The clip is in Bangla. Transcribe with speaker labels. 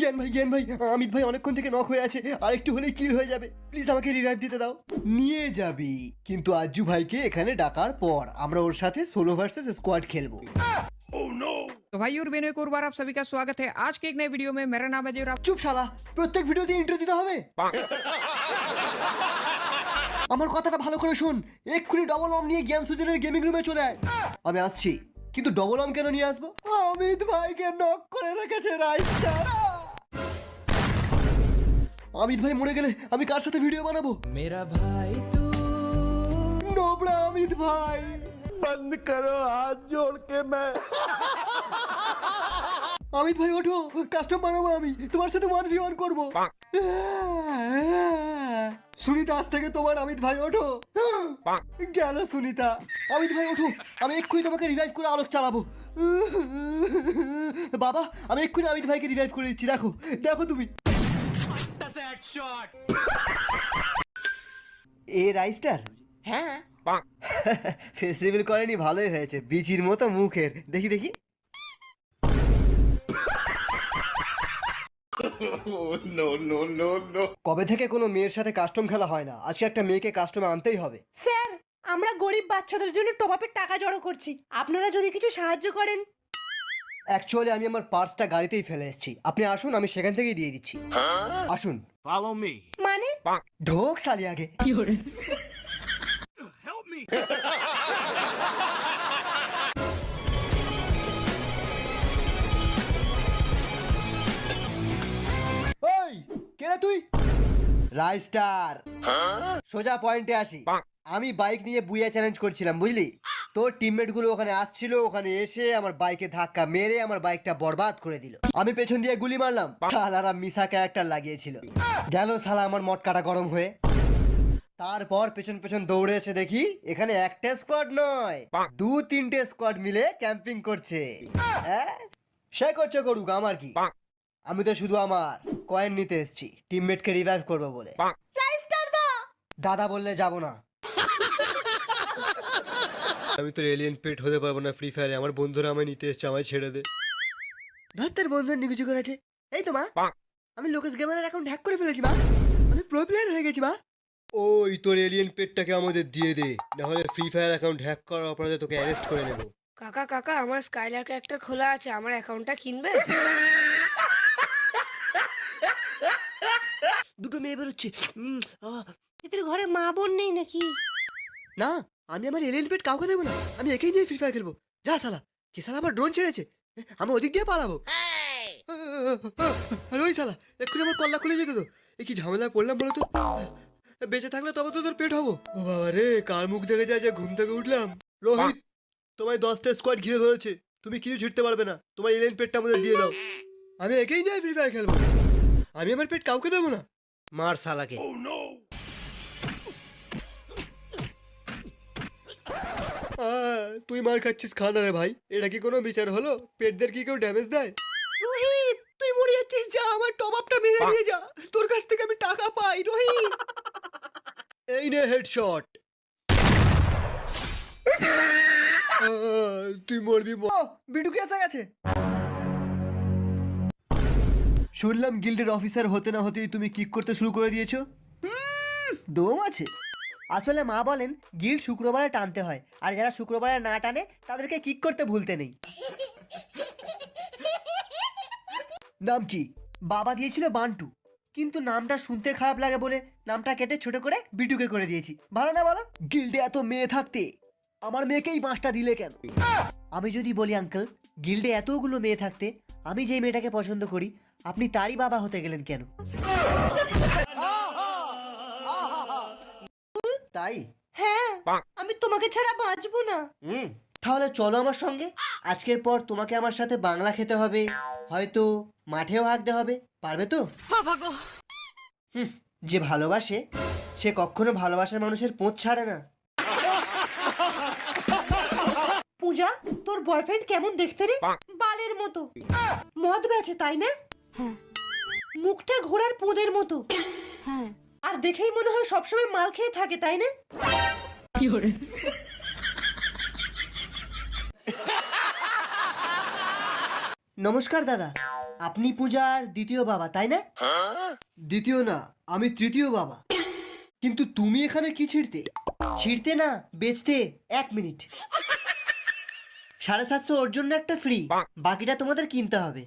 Speaker 1: জ্ঞান ভাই জ্ঞান ভাই অমিত ভাই অনেকক্ষণ থেকে নক হয়ে আছে আর একটু হলেই কিল হয়ে যাবে প্লিজ আমাকে রিভাইভ দিতে দাও নিয়ে যাবি কিন্তু আজ্জু ভাইকে এখানে ডাকার পর আমরা ওর সাথে সোলো ভার্সেস স্কোয়াড খেলবো
Speaker 2: तो भाई और बहनों एक और बार आप सभी का स्वागत है आज के एक नए वीडियो में मेरा नाम है जय और आप
Speaker 1: চুপ শালা প্রত্যেক ভিডিওতে ইন্ট্রো দিতে হবে আমার কথাটা ভালো করে শুন এক্ষুনি ডবল অম নিয়ে জ্ঞান সুজনের গেমিং রুমে চলে আয় আমি আসছি কিন্তু ডবল অম কেন নিয়ে আসবো অমিত ভাইকে নক করে রেখেছে রাইস্টার আমির ভাই মরে গেলে আমি কার সাথে ভিডিও বানাবো?
Speaker 3: মেরা ভাই তু
Speaker 1: নোবরা আমির ভাই।
Speaker 4: বন্ধ করো হাত জোড় কে মে
Speaker 1: আমিত ভাই ওঠো কাস্টম বানাবো আমি। তোমার সাথে ওয়ান ভি ওয়ান করব। সুনিতা আজ থেকে তোমার অমিত ভাই ওঠো। গেল সুনিতা। অমিত ভাই ওঠো আমি এক্ষুনি তোমাকে রিভাইভ করে আলোক চালাবো। বাবা আমি এক্ষুনি অমিত ভাইকে রিভাইভ করে দিচ্ছি দেখো দেখো তুমি। এ রাইস্টার?
Speaker 3: হ্যাঁ।
Speaker 1: ফেস রিভিল করেনি ভালোই হয়েছে। বিচির মতো মুখের। দেখি দেখি। কবে থেকে কোনো মেয়ের সাথে কাস্টম খেলা হয় না? আজকে একটা মেয়েকে কাস্টমে আনতেই হবে।
Speaker 5: স্যার আমরা গরিব বাচ্চাদের জন্য টপাপের টাকা জড়ো করছি। আপনারা যদি কিছু সাহায্য করেন।
Speaker 1: অ্যাকচুয়ালি আমি আমার পার্সটা গাড়িতেই ফেলে এসেছি। আপনি আসুন আমি সেখান থেকেই দিয়ে দিচ্ছি। আসুন।
Speaker 5: ফলো মি মানে?
Speaker 1: ঢোক সালি আগে। ওই কে রে তুই? রাইস্টার সোজা পয়েন্টে আসি। আমি বাইক নিয়ে বুয়া চ্যালেঞ্জ করছিলাম বুঝলি? তোর টিমমেটগুলো ওখানে আসছিল ওখানে এসে আমার বাইকে ধাক্কা মেরে আমার বাইকটা বরবাদ করে দিল। আমি পেছন দিয়ে গুলি মারলাম শালারা মিশা ক্যারেক্টার লাগিয়েছিল। গেল শালা আমার মটকাটা গরম হয়ে। তারপর পেছন পেছন দৌড়ে এসে দেখি এখানে একটা স্কোয়াড নয় দু তিনটে স্কোয়াড মিলে ক্যাম্পিং করছে। হ্যাঁ? সে করছে করুক আমার কি? আমি তো শুধু আমার কয়েন নিতে এসেছি টিমমেটকে রিভাইভ করব বলে। দাদা বললে যাব না। আমি তোর এলিয়েন পেট হতে পারব না ফ্রি ফায়ারে আমার বন্ধুরা আমায় নিতে এসছে আমায় ছেড়ে দে। ধর তোর বন্ধুরা নিকুচি করেছে এই তো মা। আমি লোকেশ গেমারের অ্যাকাউন্ট হ্যাক করে ফেলেছি মা। আমি প্রো প্লেয়ার হয়ে গেছি মা। ওই তোর এলিয়েন পেটটাকে আমাদের দিয়ে দে। না হলে ফ্রি ফায়ার অ্যাকাউন্ট হ্যাক করার অপরাধে তোকে অ্যারেস্ট করে নেব।
Speaker 6: কাকা কাকা আমার স্কাইলার একটা খোলা আছে। আমার অ্যাকাউন্টটা কিনবে?
Speaker 1: দুটো মেয়ে বেরোচ্ছে।
Speaker 5: এদের ঘরে মা বোন নেই নাকি?
Speaker 1: না। আমি আমার এলিয়েন পেট কাউকে দেবো না। আমি একেই নিয়ে ফ্রি ফায়ার খেলব। যা শালা কি শালা আমার ড্রোন ছেড়েছে? আমি ওদিক দিয়ে পালাবো। আরে ওই শালা এক্ষুনি আমার কল্লা খুলে যেত তো এ কি ঝামেলায় পড়লাম বলো তো? বেঁচে থাকলে তবে তো তোর পেট হব। ও বাবা রে কার মুখ দেখে যায় যে ঘুম থেকে উঠলাম? রোহিত তোমায় দশটা স্কোয়াড ঘিরে ধরেছে। তুমি কিছু ছিটতে পারবে না। তোমার এলিয়েন পেটটা আমাদের দিয়ে দাও। আমি একেই নিয়ে ফ্রি ফায়ার খেলব। আমি আমার পেট কাউকে দেবো না। মার শালাকে। তুই মার খাচ্ছিস খানা রে ভাই। এটা কি কোনো বিচার হলো? পেটদের কি কেউ ড্যামেজ দেয়? রোহিত তুই মরে যাচ্ছিস যা আমার টপ আপটা মেরে দিয়ে যা। তোর কাছ থেকে আমি টাকা পাই রোহিত। এই নে হেডশট তুই মরবি বিটু কে এসে গেছে? শুনলাম গিল্ডের অফিসার হতে না হতেই তুমি কিক করতে শুরু করে দিয়েছ। দম আছে। আসলে মা বলেন গিল্ড শুক্রবারে টানতে হয়, আর যারা শুক্রবারে না টানে, তাদেরকে কিক করতে ভুলতে নেই। নাম কি? বাবা দিয়েছিল বান্টু। কিন্তু নামটা শুনতে খারাপ লাগে বলে নামটা কেটে ছোট করে বিটুকে করে দিয়েছি। ভালো না বলো? গিল্ডে এত মেয়ে থাকতে, আমার মেয়েকেই বাঁশটা দিলে কেন? আমি যদি বলি, আঙ্কেল, গিল্ডে এতগুলো মেয়ে থাকতে, আমি যেই মেয়েটাকে পছন্দ করি, আপনি তারই বাবা হতে গেলেন কেন? তাই?
Speaker 5: হ্যাঁ আমি তোমাকে ছাড়া বাঁচবো না।
Speaker 1: হুম তাহলে চলো আমার সঙ্গে। আজকের পর তোমাকে আমার সাথে বাংলা খেতে হবে। হয়তো মাঠেও হাঁকতে হবে পারবে তো? হুম, যে ভালোবাসে সে কখনো ভালোবাসার মানুষের পোঁত ছাড়ে না।
Speaker 5: পূজা তোর বয়ফ্রেন্ড কেমন দেখতে রে? বালের মতো। মদ বেচে তাই না? মুখটা ঘোড়ার পোদের মতো। আর দেখেই মনে হয় সবসময় মাল খেয়ে থাকে তাই না?
Speaker 1: নমস্কার দাদা। আপনি পূজার দ্বিতীয় বাবা তাই না? দ্বিতীয় না আমি তৃতীয় বাবা। কিন্তু তুমি এখানে কি ছিড়তে? ছিঁড়তে না বেচতে এক মিনিট। সাড়ে সাতশো ওর জন্য একটা ফ্রি বাকিটা তোমাদের কিনতে হবে।